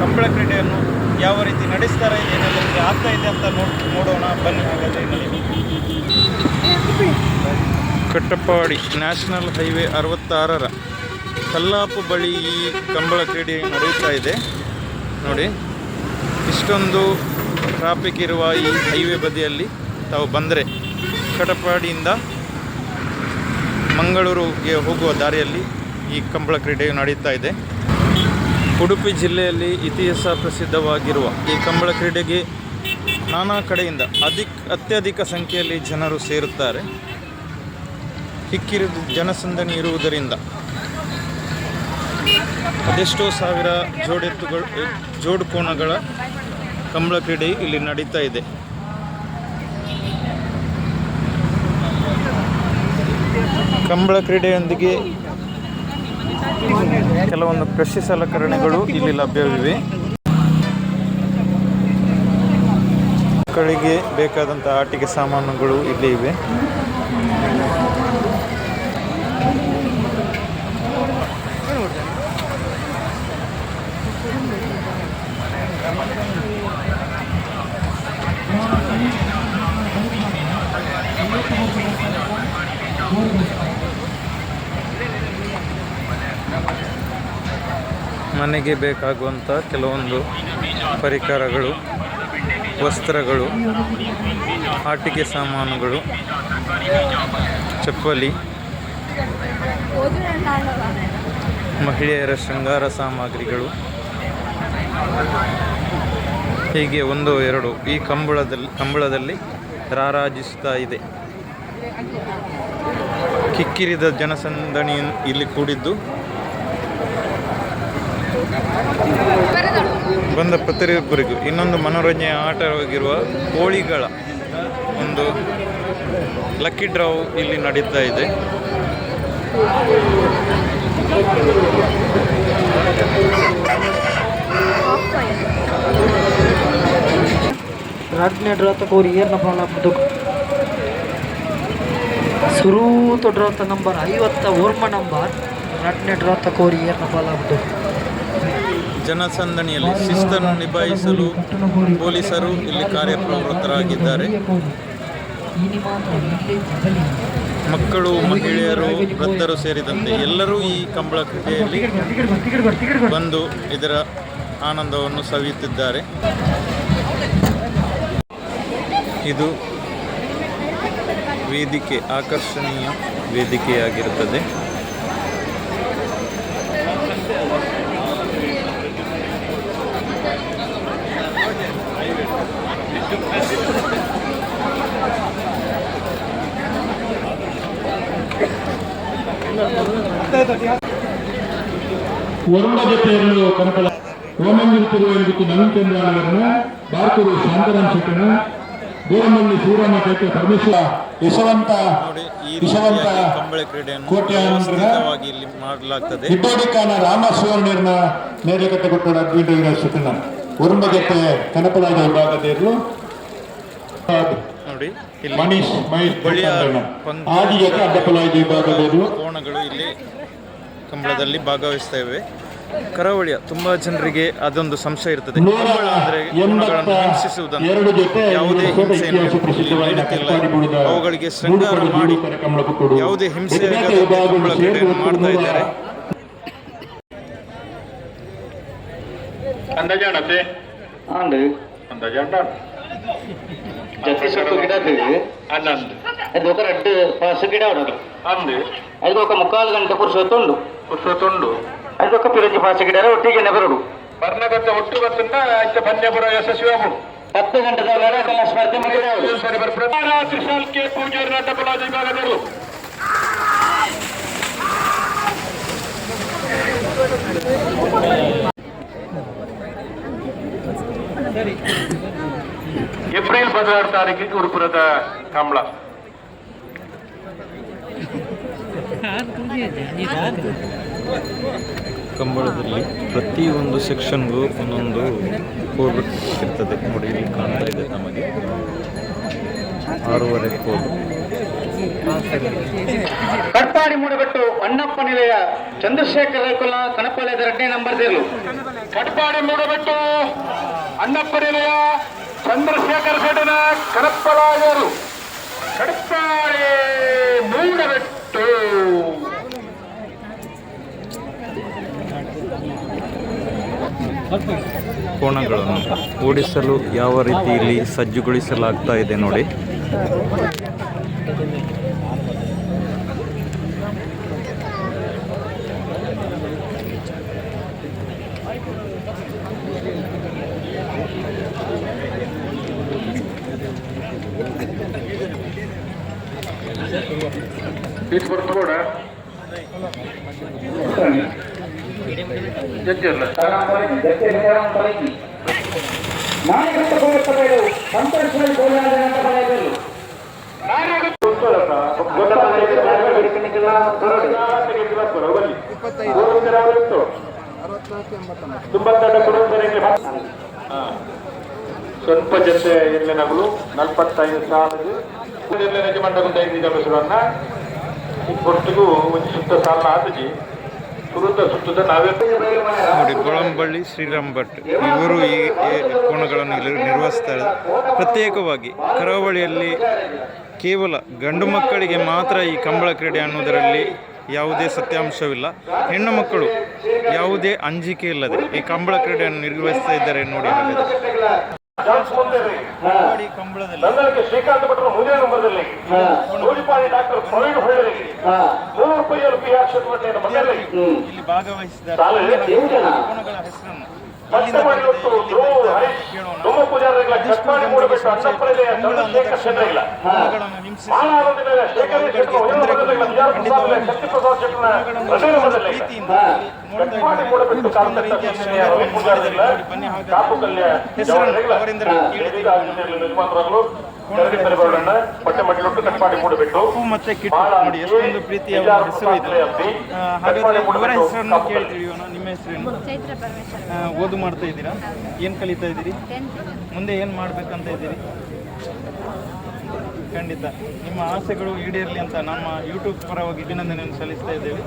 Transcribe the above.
ಕಂಬಳ ಕ್ರೀಡೆಯನ್ನು ಯಾವ ರೀತಿ ನಡೆಸ್ತಾರೆ ಏನೆಲ್ಲ ನಿಮಗೆ ಆಗ್ತಾ ಇದೆ ಅಂತ ನೋಡ್ ನೋಡೋಣ. ಬನ್ನಿ ಹಾಗಾದರೆ ಕಟಪಾಡಿ ನ್ಯಾಷನಲ್ ಹೈವೇ ಅರವತ್ತಾರರ ಕಲ್ಲಾಪು ಬಳಿ ಈ ಕಂಬಳ ಕ್ರೀಡೆ ನಡೆಯುತ್ತಾ ಇದೆ. ನೋಡಿ, ಇಷ್ಟೊಂದು ಟ್ರಾಫಿಕ್ ಇರುವ ಈ ಹೈವೇ ಬದಿಯಲ್ಲಿ ತಾವು ಬಂದರೆ ಕಟಪಾಡಿಯಿಂದ ಮಂಗಳೂರಿಗೆ ಹೋಗುವ ದಾರಿಯಲ್ಲಿ ಈ ಕಂಬಳ ಕ್ರೀಡೆಯು ನಡೆಯುತ್ತಾ ಇದೆ. ಉಡುಪಿ ಜಿಲ್ಲೆಯಲ್ಲಿ ಇತಿಹಾಸ ಪ್ರಸಿದ್ಧವಾಗಿರುವ ಈ ಕಂಬಳ ಕ್ರೀಡೆಗೆ ನಾನಾ ಕಡೆಯಿಂದ ಅಧಿಕ, ಅತ್ಯಧಿಕ ಸಂಖ್ಯೆಯಲ್ಲಿ ಜನರು ಸೇರುತ್ತಾರೆ. ಹಿಕ್ಕಿರಿದು ಜನಸಂದಣಿ ಇರುವುದರಿಂದ ಅದೆಷ್ಟೋ ಸಾವಿರ ಜೋಡೆತ್ತುಗಳು, ಜೋಡುಕೋಣಗಳ ಕಂಬಳ ಕ್ರೀಡೆ ಇಲ್ಲಿ ನಡೀತಾ ಇದೆ. ಕಂಬಳ ಕ್ರೀಡೆಯೊಂದಿಗೆ ಕೆಲವೊಂದು ಕೃಷಿ ಸಲಕರಣೆಗಳು ಇಲ್ಲಿ ಲಭ್ಯವಿವೆ. ಮಕ್ಕಳಿಗೆ ಬೇಕಾದಂತಹ ಆಟಿಕೆ ಸಾಮಾನುಗಳು ಇಲ್ಲಿ ಇವೆ. ಮನೆಗೆ ಬೇಕಾಗುವಂಥ ಕೆಲವೊಂದು ಪರಿಕರಗಳು, ವಸ್ತ್ರಗಳು, ಆಟಿಕೆ ಸಾಮಾನುಗಳು, ಚಪ್ಪಲಿ, ಮಹಿಳೆಯರ ಶೃಂಗಾರ ಸಾಮಗ್ರಿಗಳು, ಹೀಗೆ ಒಂದು, ಎರಡು ಈ ಕಂಬಳದಲ್ಲಿ ಕಂಬಳದಲ್ಲಿ ರಾರಾಜಿಸ್ತಾ ಇದೆ. ಕಿಕ್ಕಿರಿದ ಜನಸಂದಣಿ ಇಲ್ಲಿ ಕೂಡಿದ್ದು ಬಂದ ಪ್ರತಿಯೊಬ್ಬರಿಗೂ ಇನ್ನೊಂದು ಮನೋರಂಜನೆಯ ಆಟವಾಗಿರುವ ಕೋಳಿಗಳ ಒಂದು ಲಕ್ಕಿ ಡ್ರಾವ್ ಇಲ್ಲಿ ನಡೀತಾ ಇದೆ. ರಾಜ್ಞೆ ಡ್ರಾ ತಗೋರಿ ಏರ್ನ ಫಾಲ ಬದುಕು ಸುರೂತ ನಂಬರ್ ಐವತ್ತ ಓರ್ಮ ನಂಬರ್ ರಾಜ್ಞೆ ಡ್ರಾ ತಗೋರಿ ಏರ್ನ ಫಾಲ್ ಜನಸಂದಣಿಯಲ್ಲಿ ಶಿಸ್ತನ್ನು ನಿಭಾಯಿಸಲು ಪೊಲೀಸರು ಇಲ್ಲಿ ಕಾರ್ಯಪ್ರವೃತ್ತರಾಗಿದ್ದಾರೆ ಮಕ್ಕಳು, ಮಹಿಳೆಯರು, ವೃದ್ಧರು ಸೇರಿದಂತೆ ಎಲ್ಲರೂ ಈ ಕಂಬಳ ಕ್ರೀಡೆಯಲ್ಲಿ ಬಂದು ಇದರ ಆನಂದವನ್ನು ಸವಿಯುತ್ತಿದ್ದಾರೆ. ಇದು ವೇದಿಕೆ, ಆಕರ್ಷಣೀಯ ವೇದಿಕೆಯಾಗಿರುತ್ತದೆ. ವರುಣ ಜೊತೆಯನ್ನು ಕನಕಲ ಓಮಂಗಿರುತ್ತಿರುವ ಎಂಬುದು ನವೀನ್ ಚಂದ್ರ ಅವರನ್ನು ಭಾರತೀಯ ಶಾಂತರಾಮ್ ಶೆಟ್ಟಣ ಗೋರಮಳ್ಳಿ ಶ್ರೀರಾಮ ಕೈಕ ಪರಮೇಶ್ವರ ಯಶವಂತ ಯಶವಂತ ಕೋಟ್ಯಾನ ರಾಮ ಸುವರ್ಣರ್ನ ನೇರಕತೆ ಕೊಟ್ಟ ಅದ್ವಿಟ ಶೆಟ್ಟಣ ವರುಣ ಜೊತೆ ಕನಕಲಾದ ವಿಭಾಗದವರು ನೋಡಿ ಮನೀಶ್ ಮಹೇಶ್ ಆದಿ ಜೊತೆ ಅಡ್ಡಪಲಾದ ವಿಭಾಗದವರು ಕೋಣಗಳು ಇಲ್ಲಿ ಕಂಬಳದಲ್ಲಿ ಭಾಗವಹಿಸ್ತೇವೆ ಕರಾವಳಿಯ ತುಂಬಾ ಜನರಿಗೆ ಅದೊಂದು ಸಂಶಯ ಇರ್ತದೆ ನೂರ ಕಂಬಳ ಅಂದ್ರೆ ಕೋಣಗಳನ್ನು ಹಿಂಸಿಸುವುದನ್ನು ಎರಡು ಜೊತೆ ಯಾವುದೇ ವಿಶ್ವದ ಹಿಂಸೆಯನ್ನು ಇತಿಹಾಸ ಪ್ರಸಿದ್ಧವಾದ ನೀಡುತ್ತಿಲ್ಲ ಕಟ್ಪಾಡಿ ಬುಡದ ಅವುಗಳಿಗೆ ಶೃಂಗಾರ ಮೂಡುಪಡು ಮಾಡಿ ಜೀವಕರ ಕಮಲ ಪುಕ್ಕುಡು. ಯಾವುದೇ ಹಿಂಸೆ ಎದ್ಮೇಲೆ ಆಗದಂತೆ ವಿಭಾಗಗಳು ಕಂಬಳ ಕ್ರೀಡೆಯನ್ನು ಸೇರಿ ಮಾಡ್ತಾ ಒಟ್ಟು ಇದ್ದಾರೆ ಅಂದಾಜಾಣತೆ ಅಂದು ಅಂದಾಜಾಣ ಜತಿ ಸುತ್ತು ಗಿಡದು ಹನ್ನೊಂದು ಅದು ఒక రెండు పాసు గిడ ఉండదు ಅಂದು అది ఒక ముక్కాలు గంట పురుషోత్తుండు ಉಸತುಂಡು ಅದಕ್ಕೆ ಪಿರಂಜಿ ಭಾಷೆಗಿಡಾರ ಒಟ್ಟಿಗೆ ನಗರಡು ಬರ್ಣಗತ್ತ ಒಟ್ಟುಗತ್ತನ್ನ ಆಯ್ತ ಬನ್ಯಪುರ ಯಶಸ್ವಿಯಾಗು ಹತ್ತು ಗಂಟೆ ಲಡಾಖನ ಸ್ಪರ್ಧೆ ತ್ರಿಶಾಲ್ ಕೆ ಪೂಜಾರಿ ನಡ್ಡಪಲ ವಿಭಾಗದರು ಏಪ್ರಿಲ್ ಹದಿನಾರು ತಾರೀಕಿಗೆ ಗುರುಪುರದ ಕಮಲ ಕಂಬಳದಲ್ಲಿ ಪ್ರತಿಯೊಂದು ಸೆಕ್ಷನ್ಗೂ ಒಂದೊಂದು ಕೋಡ್ ಇರ್ತದೆ. ನೋಡಿ, ಇಲ್ಲಿ ಕಾಣ್ತಾ ಇದೆ ನಮಗೆ. ಆರೂವರೆ ಕೋಡ್. ಕಟ್ಪಾಡಿ ಮೂಡಗಟ್ಟು ಅಣ್ಣಪ್ಪ ನಿಲಯ ಚಂದ್ರಶೇಖರ ಕುಲ ಕಣಪಾಳ್ಯದ ಎರಡನೇ ನಂಬರ್ ದೇಲು ಕಟ್ಪಾಡಿ ಮೂಡಗಟ್ಟು ಅಣ್ಣಪ್ಪ ನಿಲಯ ಚಂದ್ರಶೇಖರ ಘಟನ ಕನಪ್ಪಲಾಗರು ಕಟ್ಪಾಡಿ ಮೂಡಬೆಟ್ಟು ಕೋಣಗಳನ್ನು ಓಡಿಸಲು ಯಾವ ರೀತಿಯಲ್ಲಿ ಸಜ್ಜುಗೊಳಿಸಲಾಗ್ತಾ ಇದೆ ನೋಡಿ. ಇದು ಸ್ವಲ್ಪ ಜೊತೆ ಎಲ್ಲಿನಗಳು ನಲ್ಪತ್ತೈದು ಸಾವಿರ ಎಲ್ಲ ಯಜಮಾನಗೊಂದು ಐದು ಕೆಲಸವನ್ನ ಒಟ್ಟಿಗೂ ಒಂದು ಸುತ್ತ ಸಾಲ ನೋಡಿ ಗೊಳಂಬಳ್ಳಿ ಶ್ರೀರಾಮ್ ಭಟ್ ಇವರು ಈ ಕೋಣಗಳನ್ನು ಇಲ್ಲಿ ನಿರ್ವಹಿಸ್ತಾರೆ. ಪ್ರತ್ಯೇಕವಾಗಿ, ಕರಾವಳಿಯಲ್ಲಿ ಕೇವಲ ಗಂಡು ಮಕ್ಕಳಿಗೆ ಮಾತ್ರ ಈ ಕಂಬಳ ಕ್ರೀಡೆ ಅನ್ನೋದರಲ್ಲಿ ಯಾವುದೇ ಸತ್ಯಾಂಶವಿಲ್ಲ. ಹೆಣ್ಣು ಮಕ್ಕಳು ಯಾವುದೇ ಅಂಜಿಕೆ ಇಲ್ಲದೆ ಈ ಕಂಬಳ ಕ್ರೀಡೆಯನ್ನು ನಿರ್ವಹಿಸ್ತಾ ಇದ್ದಾರೆ ನೋಡಿ ಕರಾವಳಿ ಕಂಬಳದಲ್ಲಿ. ನಂದಲಿಗೆ ಶ್ರೀಕಾಂತ್ ಭಟ್ರು ಮೂರನೇ ನಂಬರ್ದಲ್ಲಿ. ಗೋಳಿಪಾಡಿ ಡಾಕ್ಟರ್ ಪ್ರವೀಣ್ ಹೊಳ್ಳಿ ನೂರು ರೂಪಾಯಿ ಪಿ ಆರ್ ಚಟುವಟಿಕೆಯನ್ನು ಬಂದಿರಲಿ ಇಲ್ಲಿ ಭಾಗವಹಿಸಿದ್ದಾರೆ ಹೆಸರನ್ನು ಮತ್ತೆ ಧ್ರುವ ಪೂಜಾರಿಗಳ ಕಟ್ಪಾಡಿ ಮೂಡಬೇಕು. ಅಣ್ಣಪ್ಪನಿದೆಯ ಚಂದ್ರಶೇಖರ್ ಶೆಟ್ಟರಿಲ್ಲ ಇಲ್ಲ. ಮಾನವದಿನ ಶೇಖರ ಶೆಟ್ಟರು ಬಿಆರ್ ಪ್ರಸಾದ್ ಕಟ್ಪಾಡಿ ಮೂಡಬೇಕು. ಪೂಜಾರಿಗಳ? ಕಾಪು ಕಲ್ಯ ಮೂಡಬೇಕು. ಮತ್ತೆ ಕಿಟ್ಟು ನೋಡಿ ಎಷ್ಟೊಂದು ಪ್ರೀತಿಯ ಹೆಸರು ಇದೆ. ಹಾಗಾದ್ರೆ ಇವರ ಹೆಸರನ್ನು ಕೇಳಿ ನಿಮ್ಮ ಹೆಸರೇನು? ಚೈತ್ರ ಪರಮೇಶ್ವರ. ಓದು ಮಾಡ್ತಾ ಇದ್ದೀರಾ? ಏನು ಕಲಿತಾ ಇದ್ದೀರಿ? ಮುಂದೆ ಏನು ಮಾಡ್ಬೇಕಂತ ಇದ್ದೀರಿ? ಖಂಡಿತ. ನಿಮ್ಮ ಆಸೆಗಳು ಈಡೇರಲಿ ಅಂತ ನಮ್ಮ ಯೂಟ್ಯೂಬ್ ಪರವಾಗಿ ಅಭಿನಂದನೆಯನ್ನು ಸಲ್ಲಿಸ್ತಾ ಇದ್ದೇವೆ.